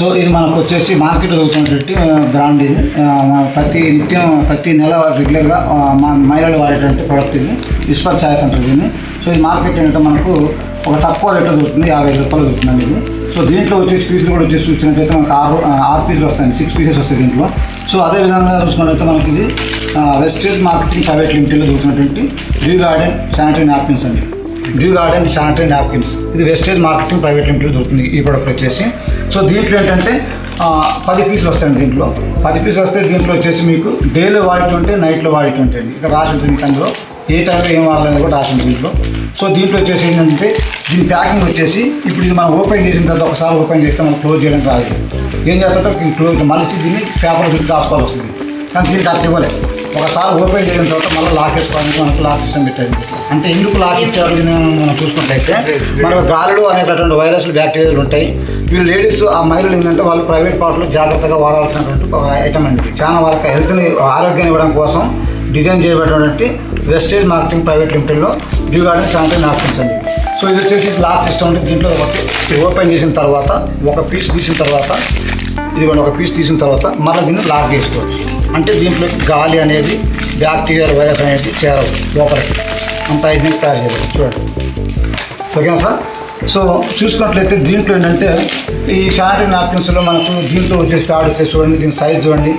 So ఇది మనకు వచ్చేసి మార్కెట్లో దొరుకుతున్నటువంటి బ్రాండ్ ఇది. మన ప్రతి నిత్యం ప్రతి నెల రెగ్యులర్గా మా మహిళలు వాడేటువంటి ప్రోడక్ట్ ఇది. విస్పర్ ఛాయస్ అంటారు దీన్ని. సో ఇది మార్కెట్ ఏంటంటే మనకు ఒక తక్కువ రేట్లో దొరుకుతుంది యాభై రూపాయలు దొరుకుతుందండి ఇది. సో దీంట్లో వచ్చేసి పీసులు కూడా వచ్చేసి చూసినట్లయితే మనకు ఆరు ఆరు పీసులు వస్తాయండి సిక్స్ పీసెస్ వస్తాయి దీంట్లో. సో అదే విధంగా చూసుకున్నట్లయితే మనకి ఇది వెస్టేజ్ మార్కెటింగ్ ప్రైవేట్ లిమిటెడ్లో దొరుకుతున్నటువంటి డ్యూ గార్డెన్ శానిటరీ నాప్కిన్స్ అండి. డ్యూ గార్డెన్ శానిటరీ నాప్కిన్స్ ఇది వెస్టేజ్ మార్కెటింగ్ ప్రైవేట్ లిమిటెడ్ దొరుకుతుంది ఈ ప్రోడక్ట్ వచ్చేసి. సో దీంట్లో ఏంటంటే పది పీసులు వస్తాయండి దీంట్లో. పది పీసులు వస్తే దీంట్లో వచ్చేసి మీకు డేలో వాడేటువంటి నైట్లో వాడేటువంటి ఉంటాయండి. ఇక్కడ రాసి ఉంటుంది మీకు అందులో. ఏ టైంలో ఏం వాడాలని కూడా రాసి ఉంటుంది దీంట్లో సో దీంట్లో వచ్చేసి ఏంటంటే దీని ప్యాకింగ్ వచ్చేసి ఇప్పుడు ఇది మనం ఓపెన్ చేసిన తర్వాత ఒకసారి ఓపెన్ చేస్తే మనం క్లోజ్ చేయడం రాదు. ఏం చేస్తుంటే క్లోజ్ మళ్ళీ దీన్ని పేపర్ చుట్టూ దాచుకోవాల్సి వస్తుంది. కానీ దీనికి అట్లా ఇవ్వలేదు ఒకసారి ఓపెన్ చేసిన తర్వాత మళ్ళీ లాక్ వేసుకోవడానికి మనకు లాక్ సిస్టమ్ పెట్టారు. అంటే ఎందుకు లాక్ ఇచ్చారు మనం చూసుకున్నట్లయితే మనకు గాలులు అనేటటువంటి వైరస్లు బ్యాక్టీరియాలు ఉంటాయి. వీళ్ళు లేడీస్ ఆ మహిళలు ఏంటంటే వాళ్ళు ప్రైవేట్ పార్ట్లో జాగ్రత్తగా వాడాల్సినటువంటి ఒక ఐటమ్ అండి. చాలా వాళ్ళకి హెల్త్ని ఆరోగ్యాన్ని ఇవ్వడం కోసం డిజైన్ చేయబడినటువంటి వెస్టేజ్ మార్కెటింగ్ ప్రైవేట్ లిమిటెడ్లో డ్యూ గార్డెన్ శానిటరీ నాప్కిన్స్ అండి. సో ఇది వచ్చేసి లాక్ సిస్టమ్ అంటే దీంట్లో ఒకటి ఓపెన్ చేసిన తర్వాత ఒక పీస్ తీసిన తర్వాత ఇది ఒక పీస్ తీసిన తర్వాత మళ్ళీ దీన్ని లాక్ చేసుకోవచ్చు. అంటే దీంట్లోకి గాలి అనేది బ్యాక్టీరియా వైరస్ అనేది చేరవు లోపలికి. అంత ఇది తయారు చేయలేదు చూడండి. ఓకేనా సార్? సో చూసుకున్నట్లయితే దీంట్లో ఏంటంటే ఈ శానిటరీ నాప్కిన్స్లో మనకు దీంట్లో వచ్చేసి ప్యాడ్ వచ్చేసి చూడండి. దీని సైజ్ చూడండి.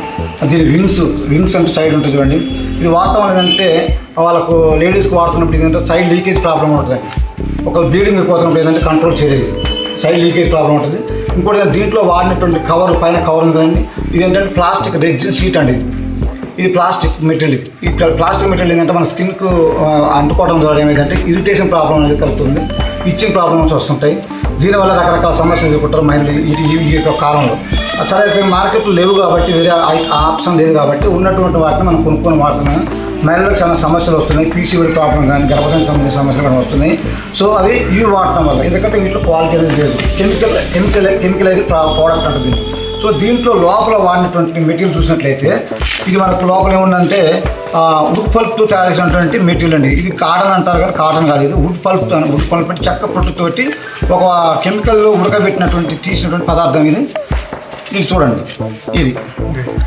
దీని వింగ్స్ వింగ్స్ అంటే సైడ్ ఉంటుంది చూడండి. ఇది వాడటం ఏంటంటే వాళ్ళకు లేడీస్కి వాడుతున్నప్పుడు ఏంటంటే సైడ్ లీకేజ్ ప్రాబ్లం ఉంటుంది. ఒక బ్లీడింగ్ ఎక్కువ ఏంటంటే కంట్రోల్ చేయలేదు. సైడ్ లీకేజ్ ప్రాబ్లం ఉంటుంది. ఇంకోటి దీంట్లో వాడినటువంటి కవర్ పైన కవర్ ఉంది కదండి. ఇది ఏంటంటే ప్లాస్టిక్ రెగ్జిన్ సీట్ అండి. ఇది. Plastic material. ఇట్లా ఈ ప్లాస్టిక్ మెటీరియల్ ఏంటంటే మన స్కిన్కు అంటుకోవడం ద్వారా ఏమైందంటే ఇరిటేషన్ ప్రాబ్లం అనేది కలుగుతుంది. ఇచ్చింగ్ ప్రాబ్లమ్స్ వస్తుంటాయి. దీనివల్ల రకరకాల సమస్యలు ఎదుర్కొంటారు మహిళలు ఈ యొక్క కాలంలో. సరే అయితే మార్కెట్లో లేవు కాబట్టి వేరే ఆప్షన్ లేదు కాబట్టి ఉన్నటువంటి వాటిని మనం కొనుక్కొని వాడుతున్నాం. మహిళలకు చాలా సమస్యలు వస్తున్నాయి. పీసీఓడి ప్రాబ్లం కానీ గర్భధానికి సంబంధించిన సమస్యలు కానీ వస్తున్నాయి. సో అవి ఇవి వాడటం వల్ల ఎందుకంటే వీటిలో క్వాలిటీ అనేది లేదు. కెమికల్ కెమికల్ కెమికల్ అయితే ప్రోడక్ట్ అంటుంది సో దీంట్లో లోపల వాడినటువంటి మెటీరియల్ చూసినట్లయితే ఇది మనకు లోపల ఏముందంటే వుడ్ పల్ప్తో తయారు చేసినటువంటి మెటీరియల్ అండి. ఇది కాటన్ అంటారు కానీ కాటన్ కాదు ఇది వుడ్ పల్ప్ వుడ్ పల్ప్ అంటే చెక్క పొట్టుతోటి ఒక కెమికల్లో ఉడకబెట్టినటువంటి తీసినటువంటి పదార్థం ఇది. ఇది చూడండి. ఇది.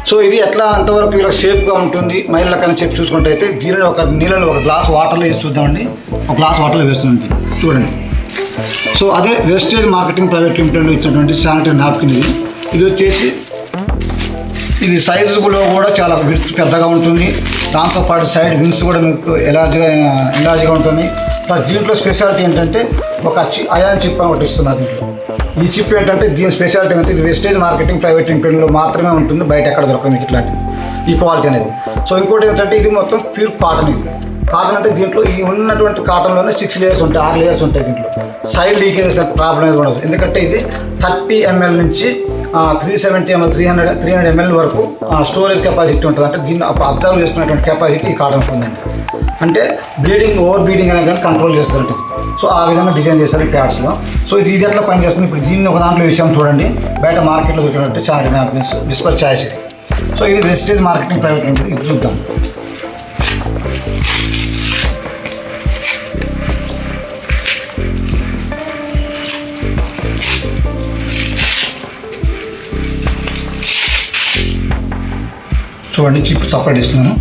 సో ఇది ఎట్లా అంతవరకు ఇలా సేఫ్గా ఉంటుంది? మైళ్ళకైనా చెప్పి చూసుకుంటే అయితే దీనిలో ఒక నీళ్ళలో ఒక గ్లాస్ వాటర్లో వేసి చూద్దామండి. ఒక గ్లాస్ వాటర్లో వేస్తుంది చూడండి. సో అదే వెస్టేజ్ మార్కెటింగ్ ప్రైవేట్ లిమిటెడ్లో ఇచ్చినటువంటి శానిటరీ నాప్కిన్ ఇది. ఇది వచ్చేసి ఇది సైజులో కూడా చాలా విడ్త్ పెద్దగా ఉంటుంది. దాంతోపాటు సైడ్ వింగ్స్ కూడా మీకు ఎలాజిగా ఎలాజిగా ఉంటుంది. ప్లస్ దీంట్లో స్పెషాలిటీ ఏంటంటే ఒక చి అయాన్ చిప్ అని ఒకటి ఇస్తున్నారు దీంట్లో. ఈ చిప్ ఏంటంటే దీని స్పెషాలిటీ ఏంటంటే ఇది వెస్టేజ్ మార్కెటింగ్ ప్రైవేట్ లిమిటెడ్లో మాత్రమే ఉంటుంది. బయట ఎక్కడ దొరకదు మీకు ఇట్లాంటిది. ఈ క్వాలిటీ అనేది. సో ఇంకోటి ఏంటంటే ఇది మొత్తం ప్యూర్ కాటన్ ఇది. కాటన్ అంటే దీంట్లో ఈ ఉన్నటువంటి కాటన్లోనే సిక్స్ లేయర్స్ ఉంటాయి ఆరు లేయర్స్ ఉంటాయి దీంట్లో. సైడ్ లీకేజెస్ ప్రాబ్లం అనేది ఉండదు. ఎందుకంటే ఇది థర్టీ ఎంఎల్ నుంచి three seventy ml three hundred three hundred ml వరకు స్టోరేజ్ కెపాసిటీ ఉంటుంది. అంటే దీన్ని అబ్జర్వ్ చేసుకునేటువంటి కెపాసిటీ ఈ కాటన్ ఉందండి. అంటే బ్లీడింగ్ ఓవర్ బ్లీడింగ్ అనేది కానీ కంట్రోల్ చేస్తుంటుంది. సో ఆ విధంగా డిజైన్ చేస్తారు ఈ ప్యాడ్స్లో సో ఇది ఇది ఎట్లా పనిచేస్తుంది ఇప్పుడు దీన్ని ఒక దాంట్లో విషయం చూడండి. బయట మార్కెట్లో చూసినట్టు చాలా నాప్కిన్స్ విస్పర్ ఛాయిస్ ఇది. సో ఇది వెస్టేజ్ మార్కెటింగ్ ప్రైవేట్ లిమిటెడ్ ఇది చూద్దాం. చూడండి చిప్ సపరేట్ ఇస్తున్నాను.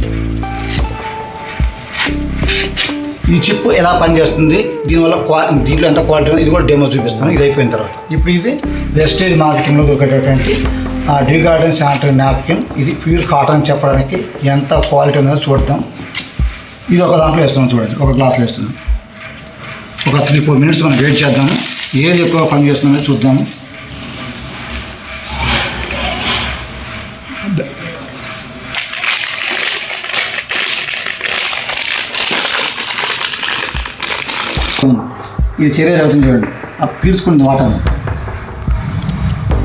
ఈ చిప్ ఎలా పనిచేస్తుంది? దీనివల్ల క్వా దీంట్లో ఎంత క్వాలిటీ ఇది కూడా డెమో చూపిస్తాను. ఇది అయిపోయిన తర్వాత. ఇప్పుడు ఇది వెస్టేజ్ మార్కెటింగ్లో దొరికేటటువంటి డ్రీ గార్డెన్ శానిటరీ నాప్కిన్. ఇది ప్యూర్ కాటన్ చెప్పడానికి ఎంత క్వాలిటీ ఉందో చూద్దాం. ఇది ఒక దాంట్లో వేస్తున్నాం చూడండి ఒక గ్లాస్లో వేస్తున్నాం ఒక త్రీ ఫోర్ మినిట్స్ మనం వెయిట్ చేద్దాము. ఏది ఎక్కువ పని చేస్తుందో చూద్దాము. ఇది చర్య అవుతుంది చూడండి. ఆ వాటర్.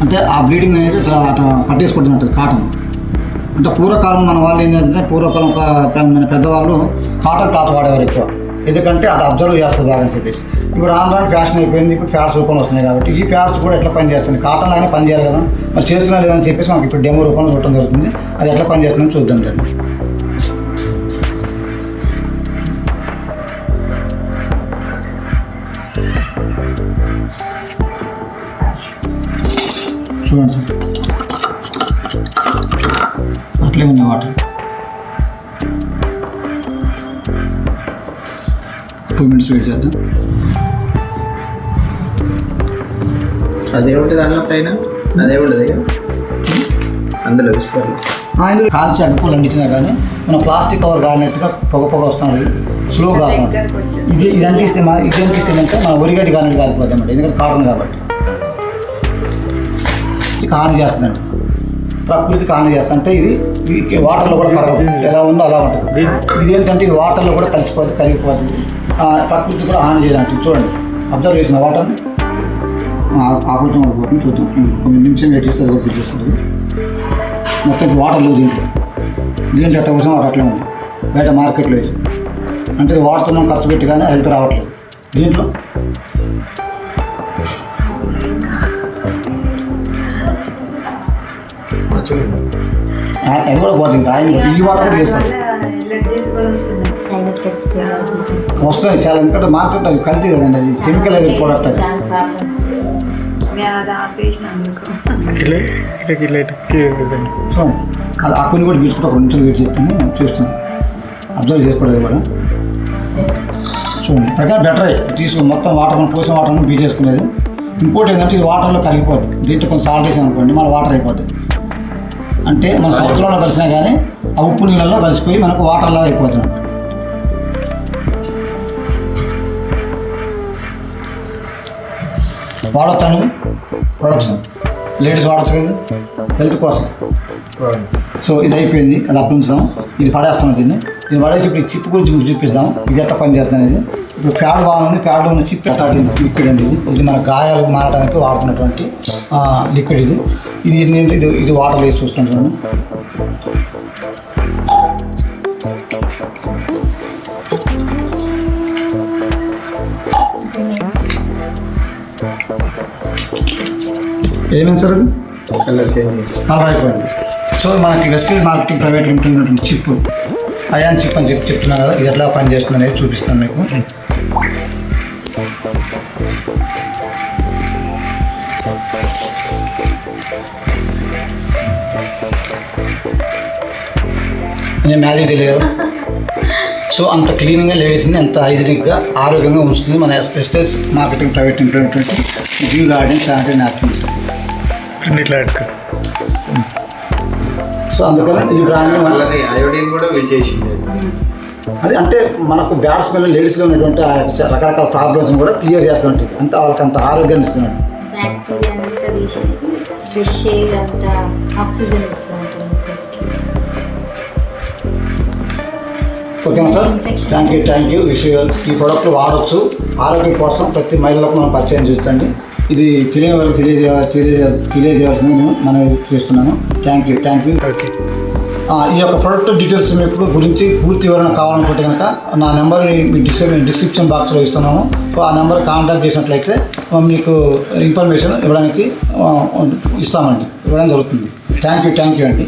అంటే ఆ బ్లీడింగ్ అనేది ఇట్లా అట్లా పట్టేసుకుంటున్నట్టు కాటన్. అంటే పూర్వకాలం మన వాళ్ళు ఏంటంటే పూర్వకాలం ఒక మన పెద్దవాళ్ళు కాటన్ క్లాత్ వాడేవారు ఎక్కువ. ఎందుకంటే అది అబ్జర్వ్ చేస్తుంది బాగా అని చెప్పేసి. ఇప్పుడు రాను రాను ఫ్యాషన్ అయిపోయింది ఇప్పుడు ఫ్యాట్స్ రూపంలో వస్తున్నాయి కాబట్టి ఈ ఫ్యాట్స్ కూడా ఎట్లా పనిచేస్తుంది కాటన్ లాగానే పనిచేయాలి కదా. మరి చేస్తున్నా లేదని చెప్పేసి మనకి ఇప్పుడు డెమో రూపంలో చూడటం జరుగుతుంది. అది ఎట్లా పనిచేస్తుందని చూద్దాం దాన్ని. చూడండి. సార్ అట్లే ఉన్నాయి వాటర్. టూ మినిట్స్ వెయిట్ చేద్దాం. అదేమిటి దాంట్లో పైన? అదేమిటి అందులో విస్పర్లు ఆ, ఇందులో కాల్చి అడుపులు అందించినా కానీ. మన ప్లాస్టిక్ కవర్ కాలినట్టుగా పొగ పొగ వస్తుంది. స్లోగా దగ్గరకు వచ్చేసి ఇది ఇది అనిపిస్తే మన ఇది అనిపిస్తుందంటే మన ఒరిగడ్డి కాలినట్టు కాలిపోతామండి ఎందుకంటే కాటన్ కాబట్టి. హాని చేస్తుందండి ప్రకృతికి హాని చేస్తుందంటే ఇది వాటర్లో కూడా కరగదు ఎలా ఉందో అలా ఉంటుంది. ఇది ఏంటంటే ఇది వాటర్లో కూడా కలిసిపోతుంది కరిగిపోతుంది ప్రకృతి కూడా హాని చేయదంటే. చూడండి. అబ్జర్వ్ చేసిన వాటర్ని ఆకృతి పోతుంది చూద్దాం. కొన్ని నిమిషం వెయిట్ చేస్తే అది కూడా పిలిచేస్తుంది మొత్తం వాటర్ లేదు దీంట్లో. దీంట్లో ఎట్ట కోసం వాటర్ అట్లే ఉంది. బయట మార్కెట్లో వేసి అంటే ఇది వాడుతున్నాం ఖర్చు పెట్టి కానీ హెల్త్ రావట్లేదు. దీంట్లో అది కూడా పోతుంది. ఆయన ఈ వాటర్ కూడా చేసుకోవాలి ఎలర్జీస్ కూడా వస్తున్నాయి. సైడ్ ఎఫెక్ట్స్ వస్తుంది చాలా. ఎందుకంటే మార్కెట్ అది కల్తీ కదండి. అది కెమికల్ అది ప్రోడక్ట్ అది నేను అది ఆపేసినందుకు ఇలా ఇలా ఇలా ఇటుక్కి చూడండి అది ఆ కొన్ని కూడా తీసుకుంటే ఒక నిమిషం వెయిట్ చేస్తాను చూస్తున్నాను అబ్జర్వ్ చేసుకోలేదు కూడా. చూడండి ప్రకారం బెటర్ తీసుకుని మొత్తం వాటర్ మనం పోసిన వాటర్ బీట్ చేసుకునేది. ఇంకోటి ఏంటంటే ఇది వాటర్లో కరిగిపోద్ది. దీంట్లో కొంచెం సాల్ట్ వేసాం అనుకోండి మన వాటర్ అయిపోద్ది. అంటే మన సముద్రంలో కలిసినా కానీ ఆ ఉప్పు నీళ్ళల్లో కలిసిపోయి మనకు వాటర్ లాగా అయిపోతుంది. వాడొచ్చండి ప్రొడక్ట్స్ లేడీస్ వాడచ్చు కదా? హెల్త్ కోసం. సో ఇది అయిపోయింది అది అప్పించాం ఇది పడేస్తాం దీన్ని. ఇది పడేసి ఇప్పుడు చిప్ గురించి మీకు చూపిద్దాం. ఇది ఎట్లా పని చేస్తుంది అనేది. ఇప్పుడు ప్యాడ్ బాగుంది ప్యాడ్లో ఉన్న చిప్ ఎట్లా లిక్విడ్ అండి ఇది. ఇది మన గాయాలు మారడానికి వాడుతున్నటువంటి లిక్విడ్ ఇది. ఇది ఏంటంటే ఇది ఇది వాటర్ వేసి చూస్తాను చూడండి. ఏమైంది సార్ అది? కలర్ అయిపోయింది సో మనకి వెస్టేజ్ మార్కెటింగ్ ప్రైవేట్ లిమిటెడ్ ఉన్నటువంటి చిప్ అయాన్ చిప్ అని చెప్పి చెప్తున్నాను కదా ఇది ఎట్లా పనిచేస్తుంది అనేది చూపిస్తాను మీకు. నేను మ్యారేజ్ తెలియదు సో అంత క్లీన్గా లేడీస్ని ఎంత హైజీనిక్గా ఆరోగ్యంగా ఉంచుతుంది మన వెస్టేజ్ మార్కెటింగ్ ప్రైవేట్ లిమిటెడ్ ఉన్నటువంటి వ్యూ గార్డెన్ శానిటరీ నాప్కిన్స్. ఇట్లా సో అందుకని ఈ బ్రాండ్ని వాళ్ళది అయోడిన్ కూడా వీల్ చేసింది అది అంటే మనకు బ్యాడ్ స్మెల్ లేడీస్లో ఉన్నటువంటి ఆ యొక్క రకరకాల ప్రాబ్లమ్స్ని కూడా క్లియర్ చేస్తుంటుంది. అంత వాళ్ళకి అంత ఆరోగ్యాన్ని ఇస్తున్నాడు ఫ్రెష్ ఎయిర్ అంతా ఆక్సిజన్ ఓకేనా sir. Thank you thank you విషయాలు ఈ ప్రోడక్ట్ వాడచ్చు. ఆరోగ్యం కోసం ప్రతి మహిళలకు మనం పరిచయం చేస్తండి. ఇది తెలియని వాళ్ళకి తెలియజే తెలియజే తెలియజేయాల్సింది నేను మనం చేస్తున్నాను. థ్యాంక్ యూ థ్యాంక్ యూ ఈ యొక్క ప్రోడక్ట్ డీటెయిల్స్ మీకు గురించి పూర్తి వివరణ కావాలనుకుంటే కనుక నా నెంబర్ మీ డిస్క్రిప్ డిస్క్రిప్షన్ బాక్స్లో ఇస్తున్నాము. సో ఆ నెంబర్ కాంటాక్ట్ చేసినట్లయితే మీకు ఇన్ఫర్మేషన్ ఇవ్వడానికి ఇస్తామండి. ఇవ్వడం జరుగుతుంది. థ్యాంక్ యూ థ్యాంక్ యూ అండి.